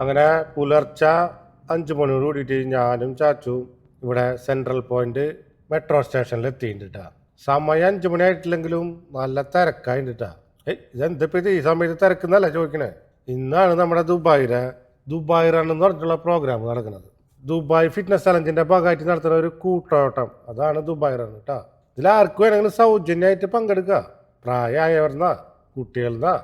അങ്ങനെ പുലർച്ചെ അഞ്ച് മണിയോട് കൂടിയിട്ട് ഞാനും ചാച്ചും ഇവിടെ സെൻട്രൽ പോയിന്റ് മെട്രോ സ്റ്റേഷനിൽ എത്തിയിട്ടാ സമയം അഞ്ച് മണി ആയിട്ടില്ലെങ്കിലും നല്ല തിരക്കായിട്ടാ ഏയ് ഇതെന്തിപ്പോ ഇത്? ഈ സമയത്ത് തിരക്കുന്നല്ല ചോദിക്കണേ? ഇന്നാണ് നമ്മുടെ ദുബായിലെ ദുബായ് റൺ എന്ന് പറഞ്ഞിട്ടുള്ള പ്രോഗ്രാം നടക്കുന്നത്. ദുബായ് ഫിറ്റ്നസ് ചലഞ്ചിന്റെ ഭാഗമായിട്ട് നടത്തുന്ന ഒരു കൂട്ടോട്ടം. അതാണ് ദുബായ് റൺ കേട്ടാ ഇതിൽ ആർക്കും വേണമെങ്കിലും സൗജന്യമായിട്ട് പങ്കെടുക്കുക പ്രായമായവർന്നാ കുട്ടികൾന്നാ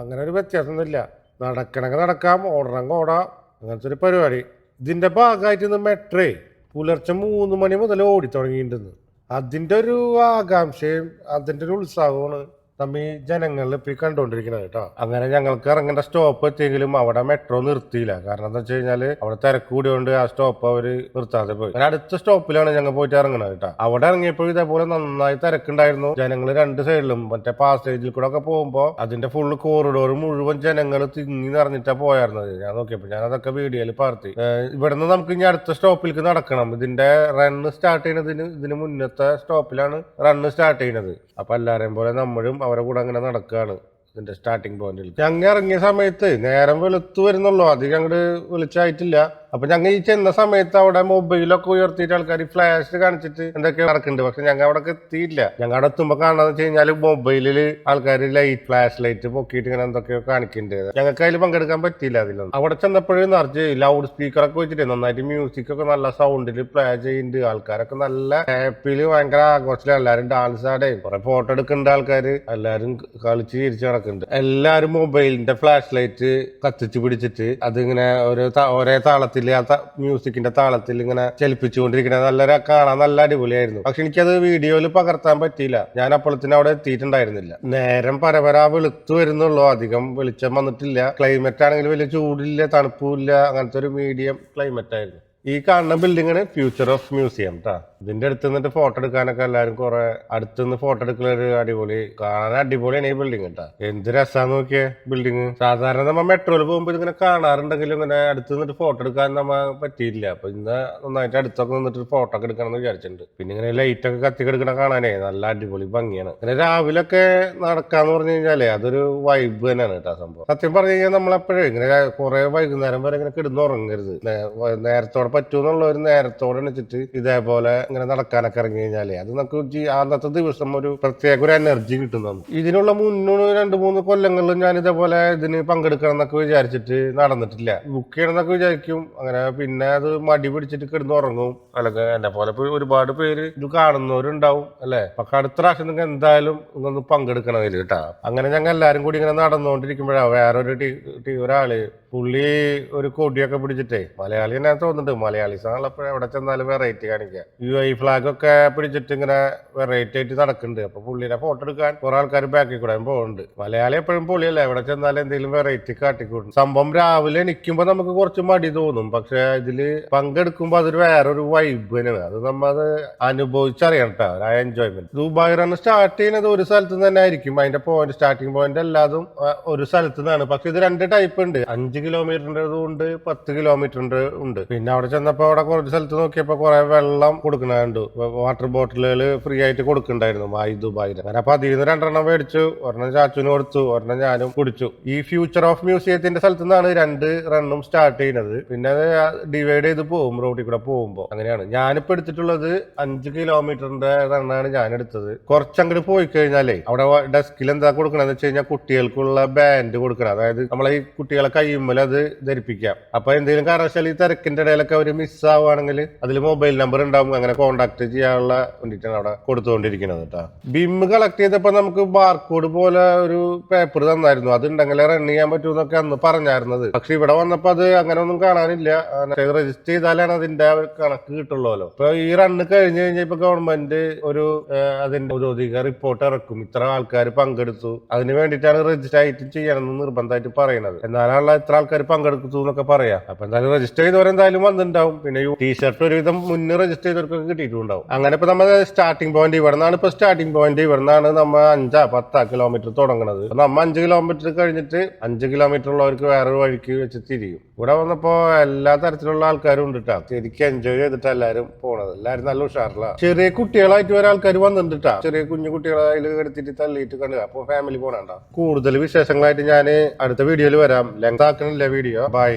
അങ്ങനെ ഒരു വ്യത്യാസമൊന്നുമില്ല. നടക്കണമെങ്കിൽ നടക്കാം ഓടണമെങ്കിൽ ഓടാം. അങ്ങനത്തെ ഒരു പരിപാടി. ഇതിന്റെ ഭാഗമായിട്ട് ഇന്ന് മെട്രേ പുലർച്ചെ മൂന്ന് മണി മുതൽ ഓടി തുടങ്ങിയിട്ടുണ്ടെന്ന് അതിന്റെ ഒരു ആകാംക്ഷയും അതിന്റെ ഒരു ഉത്സാഹമാണ് നമ്മി ജനങ്ങളിൽ ഇപ്പൊ ഈ കണ്ടുകൊണ്ടിരിക്കുന്നത് കേട്ടോ. അങ്ങനെ ഞങ്ങൾക്ക് ഇറങ്ങേണ്ട സ്റ്റോപ്പ് എത്തിയെങ്കിലും അവിടെ മെട്രോ നിർത്തിയില്ല. കാരണം എന്താ വെച്ച് കഴിഞ്ഞാൽ അവിടെ തിരക്ക് കൂടിയോണ്ട് ആ സ്റ്റോപ്പ് അവർ നിർത്താതെ പോയി. അങ്ങനെ അടുത്ത സ്റ്റോപ്പിലാണ് ഞങ്ങൾ പോയിട്ട് ഇറങ്ങണത് കേട്ടോ. അവിടെ ഇറങ്ങിയപ്പോൾ ഇതേപോലെ നന്നായി തിരക്കുണ്ടായിരുന്നു. ജനങ്ങൾ രണ്ട് സൈഡിലും മറ്റേ പാസേജിൽ കൂടെ ഒക്കെ പോകുമ്പോൾ അതിന്റെ ഫുള്ള് കോറിഡോർ മുഴുവൻ ജനങ്ങൾ തിങ്ങി നിറഞ്ഞിട്ടാ പോയായിരുന്നത്. ഞാൻ നോക്കിയപ്പോൾ ഞാൻ അതൊക്കെ വീഡിയോയിൽ പകർത്തി. ഇവിടെ ഇവിടുന്ന് നമുക്ക് ഇനി അടുത്ത സ്റ്റോപ്പിലേക്ക് നടക്കണം. ഇതിന്റെ റണ്ണ് സ്റ്റാർട്ട് ചെയ്യുന്നതിന് ഇതിന് മുന്നത്തെ സ്റ്റോപ്പിലാണ് റണ്ണ് സ്റ്റാർട്ട് ചെയ്യുന്നത്. അപ്പൊ എല്ലാരെയും പോലെ നമ്മളും അവരെ കൂടെ അങ്ങനെ നടക്കുകയാണ് ഇതിന്റെ സ്റ്റാർട്ടിങ് പോയിന്റിൽ ഞങ്ങൾ ഇറങ്ങിയ സമയത്ത് നേരം വെളുത്തു വരുന്നുള്ളൂ. അധികം അങ്ങോട്ട് വിളിച്ചായിട്ടില്ല. അപ്പൊ ഞങ്ങൾ ഈ ചെന്ന സമയത്ത് അവിടെ മൊബൈലൊക്കെ ഉയർത്തിയിട്ട് ആൾക്കാർ ഫ്ലാഷ് കാണിച്ചിട്ട് എന്തൊക്കെ നടക്കുന്നുണ്ട്. പക്ഷെ ഞങ്ങൾ അവിടെ എത്തിയില്ല ഞങ്ങൾ അവിടെ എത്തുമ്പോ കാണാന്ന് വെച്ച് കഴിഞ്ഞാൽ മൊബൈലിൽ ആൾക്കാർ ലൈറ്റ് ഫ്ലാഷ് ലൈറ്റ് പൊക്കിയിട്ട് ഇങ്ങനെ എന്തൊക്കെയോ കാണിക്കുന്നുണ്ട്. ഞങ്ങൾക്ക് അതിൽ പങ്കെടുക്കാൻ പറ്റിയില്ല അതിലൊന്നും. അവിടെ ചെന്നപ്പോഴും നിറച്ച് ലൗഡ് സ്പീക്കറൊക്കെ വെച്ചിട്ട് നന്നായിട്ട് മ്യൂസിക് ഒക്കെ നല്ല സൗണ്ടിൽ പ്ലേ ചെയ്യുന്നുണ്ട്. ആൾക്കാരൊക്കെ നല്ല ഹാപ്പിയിൽ ഭയങ്കര ആഘോഷത്തിൽ എല്ലാരും ഡാൻസ് ആടേ. കുറെ ഫോട്ടോ എടുക്കുന്നുണ്ട് ആൾക്കാര്. എല്ലാരും കളിച്ച് ചിരിച്ച് നടക്കുന്നുണ്ട്. എല്ലാരും മൊബൈലിന്റെ ഫ്ലാഷ് ലൈറ്റ് കത്തിച്ച് പിടിച്ചിട്ട് അതിങ്ങനെ ഒരു ഒരേ താളത്തിൽ ആ ത- മ്യൂസിക്കിന്റെ താളത്തിൽ ഇങ്ങനെ ചലിപ്പിച്ചുകൊണ്ടിരിക്കുന്നത് നല്ല കാണാൻ നല്ല അടിപൊളിയായിരുന്നു. പക്ഷെ എനിക്കത് വീഡിയോയിൽ പകർത്താൻ പറ്റിയില്ല. ഞാൻ അപ്പോഴത്തിന് അവിടെ എത്തിയിട്ടുണ്ടായിരുന്നില്ല. നേരം പരപര വെളുത്തു വരുന്നുള്ളൂ. അധികം വെളിച്ചം വന്നിട്ടില്ല. ക്ലൈമറ്റ് ആണെങ്കിൽ വലിയ ചൂടില്ല തണുപ്പില്ല അങ്ങനത്തെ ഒരു മീഡിയം ക്ലൈമറ്റ് ആയിരുന്നു. ഈ കാണുന്ന ബിൽഡിംഗാണ് ഫ്യൂച്ചർ ഓഫ് മ്യൂസിയം ട്ടാ. ഇതിന്റെ അടുത്ത് നിന്നിട്ട് ഫോട്ടോ എടുക്കാനൊക്കെ എല്ലാവരും കുറെ അടുത്തുനിന്ന് ഫോട്ടോ എടുക്കുന്ന ഒരു അടിപൊളി കാണാൻ അടിപൊളിയാണ് ഈ ബിൽഡിംഗ് ട്ടാ എന്ത് രസാന്ന് നോക്കിയേ ബിൽഡിംഗ് സാധാരണ നമ്മ മെട്രോയിൽ പോകുമ്പോൾ ഇങ്ങനെ കാണാറുണ്ടെങ്കിലും ഇങ്ങനെ അടുത്ത് നിന്നിട്ട് ഫോട്ടോ എടുക്കാൻ നമ്മ പറ്റിയില്ല അപ്പൊ ഇന്ന് നന്നായിട്ട് അടുത്തൊക്കെ നിന്നിട്ട് ഫോട്ടോ ഒക്കെ എടുക്കണം എന്ന് വിചാരിച്ചിട്ടുണ്ട്. പിന്നെ ഇങ്ങനെ ലൈറ്റ് ഒക്കെ കത്തി കിടക്കണ കാണാനേ നല്ല അടിപൊളി ഭംഗിയാണ്. പിന്നെ രാവിലെ നടക്കാന്ന് പറഞ്ഞു കഴിഞ്ഞാലേ അതൊരു വൈബ് തന്നെയാണ് കേട്ടോ സംഭവം. സത്യം പറഞ്ഞു കഴിഞ്ഞാൽ നമ്മളെപ്പോഴും ഇങ്ങനെ കുറെ വൈകുന്നേരം വരെ ഇങ്ങനെ കിടന്നുറങ്ങരുത്. നേരത്തോടെ പറ്റൂന്നുള്ള ഒരു നേരത്തോടെ എണിച്ചിട്ട് ഇതേപോലെ ഇങ്ങനെ നടക്കാനൊക്കെ ഇറങ്ങി കഴിഞ്ഞാലേ അത് നമുക്ക് അന്നത്തെ ദിവസം ഒരു പ്രത്യേക ഒരു എനർജി കിട്ടും നമുക്ക്. ഇതിനുള്ള മുന്നൂറ് രണ്ട് മൂന്ന് കൊല്ലങ്ങളിലും ഞാൻ ഇതേപോലെ ഇതിന് പങ്കെടുക്കണം എന്നൊക്കെ വിചാരിച്ചിട്ട് നടന്നിട്ടില്ല. ബുക്ക് ചെയ്യണം എന്നൊക്കെ വിചാരിക്കും. അങ്ങനെ പിന്നെ അത് മടി പിടിച്ചിട്ട് കിടന്നുറങ്ങും അല്ലെങ്കിൽ എന്നെ പോലെ ഒരുപാട് പേര് ഇത് കാണുന്നവരുണ്ടാവും അല്ലെ? പക്ഷെ അടുത്ത പ്രാവശ്യം നിങ്ങൾക്ക് എന്തായാലും ഒന്ന് പങ്കെടുക്കണം ഇതിൽ കേട്ടാ. അങ്ങനെ ഞങ്ങൾ എല്ലാവരും കൂടി ഇങ്ങനെ നടന്നുകൊണ്ടിരിക്കുമ്പോഴാ വേറൊരു ടീ ടീ ഒരാൾ പുള്ളി ഒരു കൊടിയൊക്കെ പിടിച്ചിട്ടേ മലയാളി തന്നെ തോന്നുന്നുണ്ട്. മലയാളീസ് ആണല്ലോ എവിടെ ചെന്നാലും വെറൈറ്റി കാണിക്കുക യു ഐ ഫ്ലാഗ് ഒക്കെ പിടിച്ചിട്ട് ഇങ്ങനെ വെറൈറ്റി ആയിട്ട് നടക്കുന്നുണ്ട്. അപ്പൊ പുള്ളിയുടെ ഫോട്ടോ എടുക്കാൻ കുറെ ആൾക്കാർ ബാക്കി കൂടെ പോകുന്നുണ്ട്. മലയാളി എപ്പോഴും പുള്ളിയല്ല? എവിടെ ചെന്നാലും എന്തെങ്കിലും വെറൈറ്റി കാട്ടിക്കൂടും. സംഭവം രാവിലെ എണിക്കുമ്പോ നമുക്ക് കുറച്ച് മടി തോന്നും. പക്ഷെ ഇതിൽ പങ്കെടുക്കുമ്പോ അതൊരു വേറൊരു വൈബ് തന്നെയാണ്. അത് നമ്മൾ അനുഭവിച്ചറിയണം കേട്ടോ ആ എൻജോയ്മെന്റ് ദുബായ് റൺ സ്റ്റാർട്ട് ചെയ്യുന്നത് ഒരു സ്ഥലത്ത് തന്നെ ആയിരിക്കും. അതിന്റെ പോയിന്റ് സ്റ്റാർട്ടിംഗ് പോയിന്റ് എല്ലാതും ഒരു സ്ഥലത്ത് നിന്നാണ്. പക്ഷെ ഇത് രണ്ട് ടൈപ്പ് ഉണ്ട്. അഞ്ച് കിലോമീറ്ററിന്റെ ഉണ്ട് പത്ത് കിലോമീറ്ററിന്റെ ഉണ്ട്. പിന്നെ അവിടെ ചെന്നപ്പോ അവിടെ കുറച്ച് സ്ഥലത്ത് നോക്കിയപ്പോ കുറെ വെള്ളം കൊടുക്കണുണ്ട് വാട്ടർ ബോട്ടിലുകൾ ഫ്രീ ആയിട്ട് കൊടുക്കണ്ടായിരുന്നു. മായി ദുബായിൽ അങ്ങനെ അപ്പൊ അതിൽ നിന്ന് രണ്ടെണ്ണം മേടിച്ചു. ഒരെണ്ണം ചാച്ചുവിന് കൊടുത്തു. ഒരെണ്ണം ഞാനും കുടിച്ചു. ഈ ഫ്യൂച്ചർ ഓഫ് മ്യൂസിയത്തിന്റെ സ്ഥലത്ത് നിന്നാണ് രണ്ട് റണ്ണും സ്റ്റാർട്ട് ചെയ്യുന്നത്. പിന്നെ അത് ഡിവൈഡ് ചെയ്ത് പോകും. റോഡിൽ കൂടെ പോകുമ്പോൾ അങ്ങനെയാണ്. ഞാനിപ്പോ എടുത്തിട്ടുള്ളത് അഞ്ച് കിലോമീറ്ററിന്റെ റണ്ണാണ് ഞാൻ എടുത്തത് കുറച്ചങ്ങോട്ട് പോയി കഴിഞ്ഞാലേ അവിടെ ഡെസ്കിൽ എന്താ കൊടുക്കണെന്ന് വെച്ച് കഴിഞ്ഞാൽ കുട്ടികൾക്കുള്ള ബാൻഡ് കൊടുക്കണം. അതായത് നമ്മളെ ഈ കുട്ടികളെ കയ്യുമ്മൽ അത് ധരിപ്പിക്കാം. അപ്പൊ എന്തെങ്കിലും കാരണവശാൽ ഈ തിരക്കിന്റെ ഇടയിലൊക്കെ അവർ മിസ് ആവുകയാണെങ്കിൽ അതിൽ മൊബൈൽ നമ്പർ ഉണ്ടാവും. അങ്ങനെ കോൺടാക്ട് ചെയ്യാനുള്ള വേണ്ടിയിട്ടാണ് അവിടെ കൊടുത്തുകൊണ്ടിരിക്കുന്നത് കേട്ടോ ബിം കളക്ട് ചെയ്തപ്പോൾ നമുക്ക് ബാർകോഡ് പോലെ ഒരു പേപ്പർ തന്നായിരുന്നു. അത് റൺ ചെയ്യാൻ പറ്റൂന്നൊക്കെ അന്ന് പറഞ്ഞായിരുന്നത്. പക്ഷെ ഇവിടെ വന്നപ്പോൾ അത് അങ്ങനെ ഒന്നും കാണാനില്ല രജിസ്റ്റർ ചെയ്താലാണ് അതിന്റെ കണക്ക് കിട്ടുള്ളൂല്ലോ. ഇപ്പൊ ഈ റണ്ണ് കഴിഞ്ഞ് കഴിഞ്ഞാൽ ഇപ്പൊ ഗവൺമെന്റ് ഒരു അതിന്റെ ഔദ്യോഗിക റിപ്പോർട്ട് ഇറക്കും. ഇത്ര ആൾക്കാർ പങ്കെടുത്തു. അതിന് വേണ്ടിയിട്ടാണ് രജിസ്റ്റർ ആയിട്ട് ചെയ്യണമെന്ന് നിർബന്ധമായിട്ട് പറയുന്നത്. എന്നാലുള്ള ഇത്ര ആൾക്കാർ പങ്കെടുത്തു എന്നൊക്കെ പറയാം. അപ്പൊ എന്തായാലും രജിസ്റ്റർ ചെയ്തവരെന്തായാലും വന്നിട്ടുണ്ടാവും. പിന്നെ ടീഷർട്ട് ഒരുവിധം മുന്നേ രജിസ്റ്റർ ചെയ്തവർക്കൊക്കെ കിട്ടിയിട്ടുണ്ടാവും. അങ്ങനെ ഇപ്പൊ നമ്മുടെ സ്റ്റാർട്ടിംഗ് പോയിന്റ് ഇവിടെ നിന്നാണ് ഇപ്പൊ സ്റ്റാർട്ടിംഗ് പോയിന്റ് ഇവിടെ നിന്നാണ് നമ്മ അഞ്ചാ പത്താ കിലോമീറ്റർ തുടങ്ങുന്നത് നമ്മ അഞ്ച് കിലോമീറ്റർ കഴിഞ്ഞിട്ട് അഞ്ച് കിലോമീറ്റർ ഉള്ളവർക്ക് വേറൊരു വഴിക്ക് വെച്ച് തിരിയും. ഇവിടെ വന്നപ്പോ എല്ലാ തരത്തിലുള്ള ആൾക്കാരും ഉണ്ട് ട്ടാ. ശരിക്കും എൻജോയ് ചെയ്തിട്ട് എല്ലാരും പോണത്. എല്ലാരും നല്ല ഉഷാറില്ല ചെറിയ കുട്ടികളായിട്ട് വരെ ആൾക്കാർ വന്നിട്ടുണ്ട് ട്ടാ. ചെറിയ കുഞ്ഞു കുട്ടികളെ അതിൽ എടുത്തിട്ട് തള്ളിയിട്ട് കണ്ടു അപ്പൊ ഫാമിലി പോണണ്ട കൂടുതൽ വിശേഷങ്ങളായിട്ട് ഞാൻ അടുത്ത വീഡിയോയിൽ വരാം. Length ആക്കണില്ല video bye